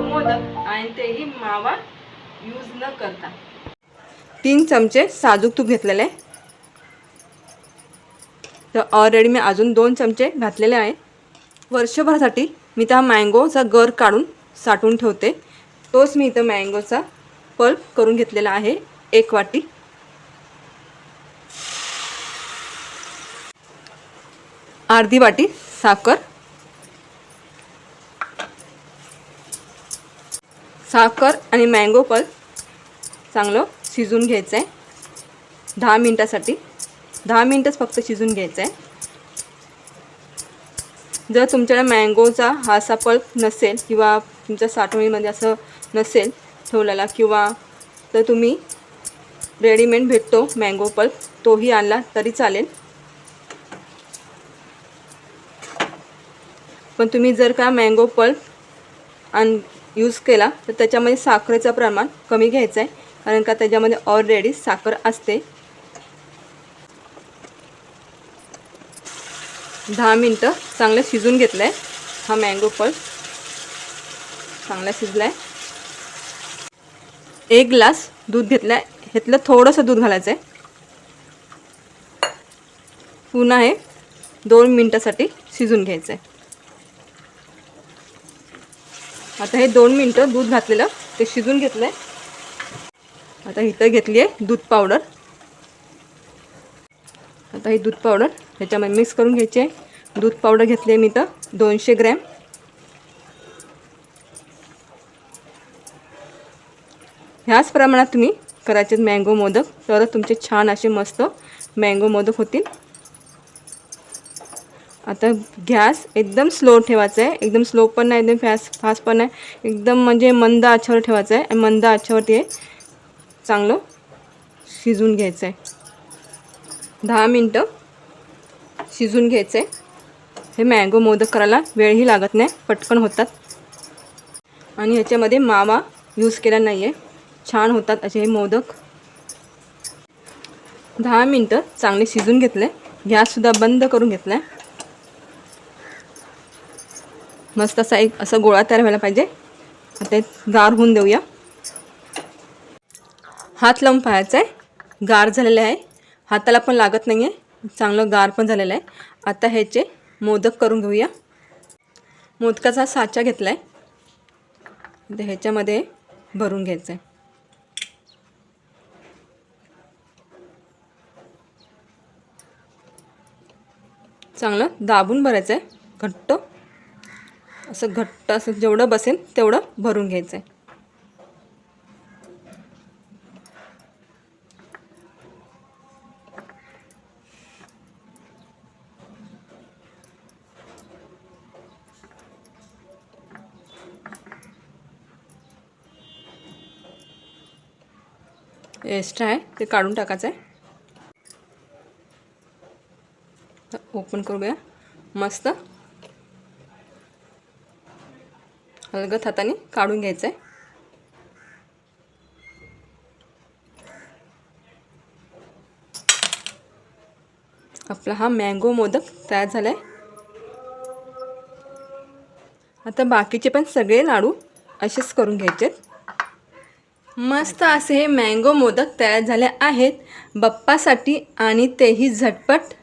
मोदक आणि तेही मावा यूज न करता. तीन चमचे साजूक तूप घेतलेले आहे. तर ऑलरेडी मी अजून दोन चमचे घातलेले आहे. वर्षभरासाठी मी त्या मँगोचा गर काढून साठवून ठेवते. तोच मी इथं मँगोचा पल्प करून घेतलेला आहे एक वाटी. अर्धी वाटी साखर. साखर आणि मँगो पल्प चांगलं शिजून घ्यायचं आहे दहा मिनटासाठी. दहा मिनटंच फक्त शिजून घ्यायचं आहे जर तुमच्याकडे मँगोचा हा असा पल्प नसेल किंवा तुमच्या साठवणीमध्ये असं नसेल ठेवलेला किंवा तर तुम्ही रेडीमेड भेटतो मँगो पल्प तोही आणला तरी चालेल. पण तुम्ही जर का मँगो पल्प आण यूज केला तर त्याच्यामध्ये साखरेचं प्रमाण कमी घ्यायचं आहे कारण का त्याच्यामध्ये ऑलरेडी साखर असते. दहा मिनटं चांगलं शिजून घेतलं आहे हा मँगो फळ चांगला शिजला आहे एक ग्लास दूध घेतलं आहे ह्यातलं थोडंसं दूध घालायचं आहे पुन्हा हे दोन मिनटासाठी शिजून घ्यायचं आहे आता हे दोन मिनटं दूध घातलेलं ते शिजून घेतलं आहे आता इथं घेतली आहे दूध पावडर. आता ही दूध पावडर ह्याच्यामध्ये मिक्स करून घ्यायची आहे. दूध पावडर घेतली आहे मी तर दोनशे ग्रॅम. ह्याच प्रमाणात तुम्ही करायचे मँगो मोदक तरच तुमचे छान असे मस्त मँगो मोदक होतील. आता गॅस एकदम स्लो ठेवायचा आहे. एकदम स्लो पण नाही एकदम फॅस्ट फास्ट पण नाही. एकदम म्हणजे मंद आच्छावर ठेवायचं आहे. आणि मंद आचेवरती हे चांगलं शिजून घ्यायचं आहे दहा मिनटं शिजून घ्यायचं आहे हे मँगो मोदक करायला वेळही लागत नाही. पटकन होतात. आणि ह्याच्यामध्ये मावा यूज केला नाही आहे छान होतात असे हे मोदक. दहा मिनटं चांगले शिजून घेतले. गॅससुद्धा बंद करून घेतला आहे मस्त असा एक असा गोळा तयार व्हायला पाहिजे. आता गार होऊन देऊया. हात लावून पाहायचा आहे गार झालेले आहे. हाताला पण लागत नाही आहे चांगलं गार पण झालेलं आहे. आता ह्याचे मोदक करून घेऊया. मोदकाचा साचा घेतला आहे ह्याच्यामध्ये भरून घ्यायचं आहे चांगलं दाबून भरायचं आहे घट्ट. असं घट्ट असं जेवढं बसेल तेवढं भरून घ्यायचं आहे एक्स्ट्रा आहे ते काढून टाकायचं आहे ओपन करूया. मस्त. हलगत हाताने काढून घ्यायचं आहे आपला हा मँगो मोदक तयार झाला आहे आता बाकीचे पण सगळे लाडू असेच करून घ्यायचे. मस्त असे हे मँगो मोदक तयार झाले आहेत. बप्पासाठी आणि तेही झटपट